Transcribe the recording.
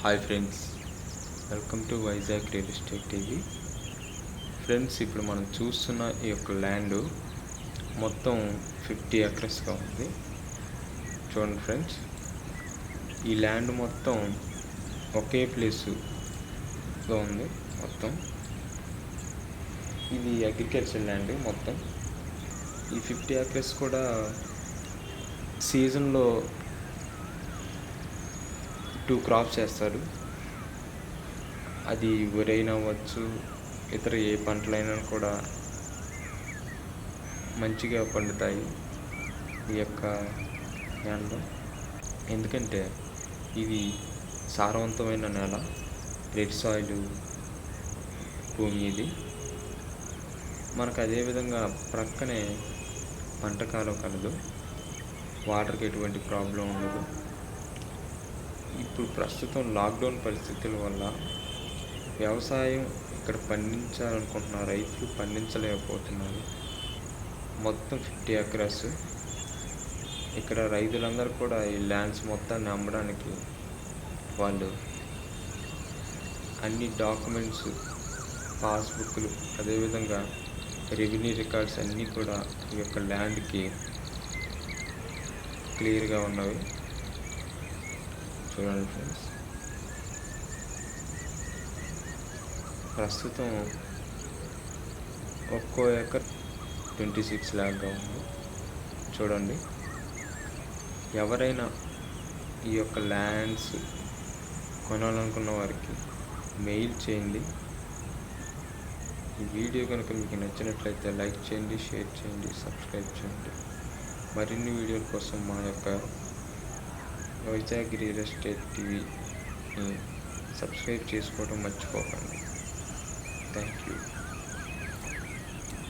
Hi friends welcome to Vizag real estate TV friends ఇప్పుడు మనం చూస్తున్న ఈ యొక్క ల్యాండ్ మొత్తం ఫిఫ్టీ ఎకర్స్గా ఉంది. చూడండి ఫ్రెండ్స్ ఈ ల్యాండ్ మొత్తం ఒకే ప్లేస్లో ఉంది మొత్తం. ఇది అగ్రికల్చర్ ల్యాండ్ మొత్తం. ఈ ఫిఫ్టీ ఎకర్స్ కూడా సీజన్లో టూ క్రాప్స్ చేస్తారు. అది వరైనా అవ్వచ్చు ఇతర ఏ పంటలైనా కూడా మంచిగా పండుతాయి ఈ యొక్క నేలలో. ఎందుకంటే ఇది సారవంతమైన నేల రెడ్ సాయిల్ భూమి ఇది. మనకు అదేవిధంగా ప్రక్కనే పంట కాలం కలదు. వాటర్కి ఎటువంటి ప్రాబ్లం ఉండదు. ఇప్పుడు ప్రస్తుతం లాక్డౌన్ పరిస్థితుల వల్ల వ్యవసాయం ఇక్కడ పండించాలనుకుంటున్న రైతులు పండించలేకపోతున్నారు. మొత్తం ఫిఫ్టీ ఎకరాస్. ఇక్కడ రైతులందరూ కూడా ఈ ల్యాండ్స్ మొత్తాన్ని అమ్మడానికి వాళ్ళు అన్ని డాక్యుమెంట్స్ పాస్బుక్లు అదేవిధంగా రెవెన్యూ రికార్డ్స్ అన్నీ కూడా ఈ యొక్క ల్యాండ్కి క్లియర్గా ఉన్నవి. చూడండి ఫ్రెండ్స్ ప్రస్తుతం ఒక్కో ఎకర్ ట్వంటీ సిక్స్ ల్యాక్గా ఉంది. చూడండి. ఎవరైనా ఈ యొక్క ల్యాండ్స్ కొనాలనుకున్న వారికి మెయిల్ చేయండి. ఈ వీడియో కనుక మీకు నచ్చినట్లయితే లైక్ చేయండి షేర్ చేయండి సబ్స్క్రైబ్ చేయండి. మరిన్ని వీడియోల కోసం మా యొక్క వైజాగ్ రియల్ ఎస్టేట్ టీవీని సబ్స్క్రైబ్ చేసుకోవడం మర్చిపోకండి. Thank you